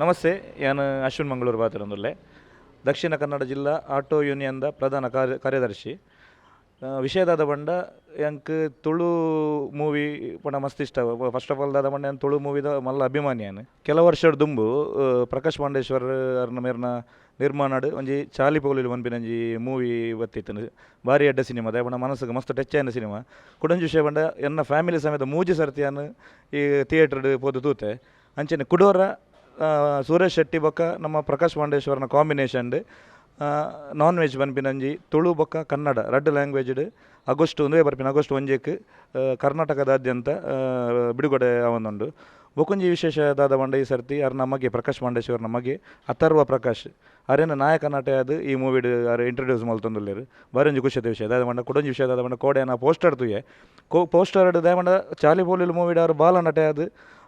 ನಮಸ್ತೆ ನಾನು ಅಶ್ವಿನ್ ಮಂಗಳೂರು ಬಾತಿರೊಂದುಲ್ಲೆ ದಕ್ಷಿಣ ಕನ್ನಡ ಜಿಲ್ಲಾ ಆಟೋ ಯೂನಿಯನ್ದ ಪ್ರಧಾನ ಕಾರ್ಯ, ಕಾರ್ಯದರ್ಶಿ. ವಿಷಯದಾದ ಬಂಡ ಎಂಕ್ ತುಳು ಮೂವಿ ಪಣ ಮಸ್ತ್ ಇಷ್ಟ ಫಸ್ಟ್ ಆಫ್ ಆಲ್ ದಾದ ಬಂಡ ತುಳು ಮೂವಿದ ಮಲ್ಲ ಅಭಿಮಾನಿ ನಾನು ಕೆಲ ವರ್ಷದ ದುಂಬು ಪ್ರಕಾಶ್ ಪಾಂಡೇಶ್ವರ್ ಅರ್ನ ಮೇರ್ನ ನಿರ್ಮಾಣಡ್ ಒಂಜಿ ಚಾಲಿ ಪೌಲಿಲ್ ಪನ್ಪಿನಂಜಿ ಮೂವಿ ಬತ್ತಿತ್ತು ಭಾರಿ ಅಡ್ಡ ಸಿನಿಮಾ ದಾಯ ಪಂಡ ಮನಸ್ಸಿಗೆ ಮಸ್ತ್ ಟಚ್ ಆಯ್ನ ಸಿನಿಮಾ. ಕುಡಂಜಿ ವಿಷಯ ಬಂಡ, ಎನ್ನ ಫ್ಯಾಮಿಲಿ ಸಮೇತ ಮೂಜಿ ಸರ್ತಿಯನ್ನು ಈ ಥಿಯೇಟರ್ ಪೋದು ತೂತೆ. ಅಂಚನೆ ಕುಡೋರ ಸುರೇಶ್ ಶೆಟ್ಟಿ ಬೊಕ್ಕ, ನಮ್ಮ ಪ್ರಕಾಶ್ ಪಾಂಡೇಶ್ವರನ ಕಾಂಬಿನೇಷನ್ ನಾನ್ ವೆಜ್ ಬನ್ಪಿನಂಜಿ, ತುಳು ಬೊಕ್ಕ ಕನ್ನಡ ರೆಡ್ ಲ್ಯಾಂಗ್ವೇಜ್ಡ್ ಆಗಸ್ಟ್ ಒಂದೇ ಬರ್ಪಿನ, ಆಗಸ್ಟ್ ಒಂಜೇಕ್ ಕರ್ನಾಟಕದಾದ್ಯಂತ ಬಿಡುಗಡೆ ಆವೊಂದುಂಡು ಬೊಕೊಂಜಿ ವಿಶೇಷದಾದ ಮಂಡ ಈ ಸರ್ತಿ ಅರ್ ನಮಗೆ, ಪ್ರಕಾಶ್ ಪಾಂಡೇಶ್ವರ್ ನಮಗೆ, ಅಥರ್ವ ಪ್ರಕಾಶ್, ಅರೇನ ನಾಯಕ ನಟ ಅದು ಈ ಮೂವಿಡ್ ಅರೆ ಇಂಟ್ರೊಡ್ಯೂಸ್ ಮಲ್ತೊಂದುಲ್ಲೇರು. ಬರೋಂಜಿ ಖುಷಿದ ವಿಷಯ ದಾದ ಬಂಡ, ಕುಡೊಂಜಿ ಮಂಡ ಬಂಡ ಕೋಡೆನ ಪೋಸ್ಟರ್ ತುಯೆ ಕೋ ಪೋಸ್ಟರ್ ಬಂಡ, ಚಾಲಿ ಪೋಲಿಲ್ ಮೂವಿಡ್ ಅವ್ರ ಬಾಲ ನಟ ಅದು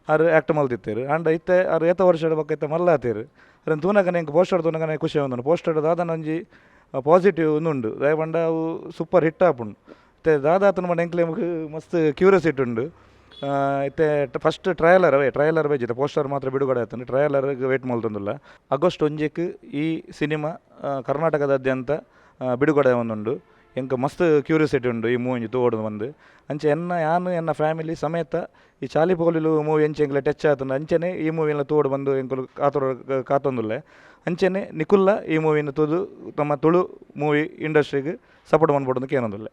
ಅವ್ರು ಆ್ಯಕ್ಟ್ ಮಲ್ತಿತ್ತೇರು ಆಂಡ ಇತ್ತೆ ಅವ್ರು ಏತ ವರ್ಷದ ಬಕ್ಕ ಇತ್ತೆ ಮಲ್ಲ ಆತೇರು ಅದನ್ನು ತೂನಗನೆ ಹಿಂಗೆ ಪೋಸ್ಟರ್ ತೂನಗನೆ ಖುಷಿ ಒಂದುಂಡು ಪೋಸ್ಟರ್ ದಾದನ ಒಂಜಿ ಪಾಸಿಟಿವ್ ಉಂಡು ದಯ ಪಂಡ ಅವು ಸೂಪರ್ ಹಿಟ್ ಆಪುಂಡು ಇತ್ತೆ ದಾದಾತನ ಮಂಡ ಎಂಕ್ಲೆ ನಮಗೆ ಮಸ್ತ್ ಕ್ಯೂರಿಯಸಿಟಿ ಉಂಡು ಇತ್ತೆ ಫಸ್ಟ್ ಟ್ರಯಲರ್ ಅವೇ ಟ್ರಯಲರ್ ಬೇಜಿತ್ತೆ ಪೋಸ್ಟರ್ ಮಾತ್ರ ಬಿಡುಗಡೆ ಆಯ್ತಾನೆ ಟ್ರಯಲರ್ಗೆ ವೇಟ್ ಮಲ್ತೊಂದುಲ್ಲ ಆಗಸ್ಟ್ ಒಂಜಿಕ್ ಈ ಸಿನಿಮಾ ಕರ್ನಾಟಕದಾದ್ಯಂತ ಬಿಡುಗಡೆ ಒಂದುಂಡು ಎಂಕ ಮಸ್ತ್ ಕ್ಯೂರಿಯಾಸಿಟಿ ಉಂಡು ಈ ಮೂವಿ ತೋಡು ಬಂದು. ಅಂಚೆ ಎನ್ನ ಯಾನು, ಎನ್ನ ಫ್ಯಾಮಿಲಿ ಸಮೇತ ಈ ಚಾಲಿ ಪೋಲಿಲು ಮೂವಿ ಎಂಚೆ ಎಂಕ್ಲೆ ಟಚ್ ಆಯ್ತು ಅಂಚೆನೆ ಈ ಮೂವಿನ ತೋಡು ಬಂದು ಎಂಕುಲು ಕಾತೊರ, ಕಾತೊಂದುಲ್ಲೆ. ಅಂಚೆನೆ ನಿಕುಲ್ಲ ಈ ಮೂವಿನ ತೂದು ತಮ್ಮ ತುಳು ಮೂವಿ ಇಂಡಸ್ಟ್ರಿಗೆ ಸಪೋರ್ಟ್ ಮಾಡ್ಬೋದು ಏನೊಂದುಲ್ಲೆ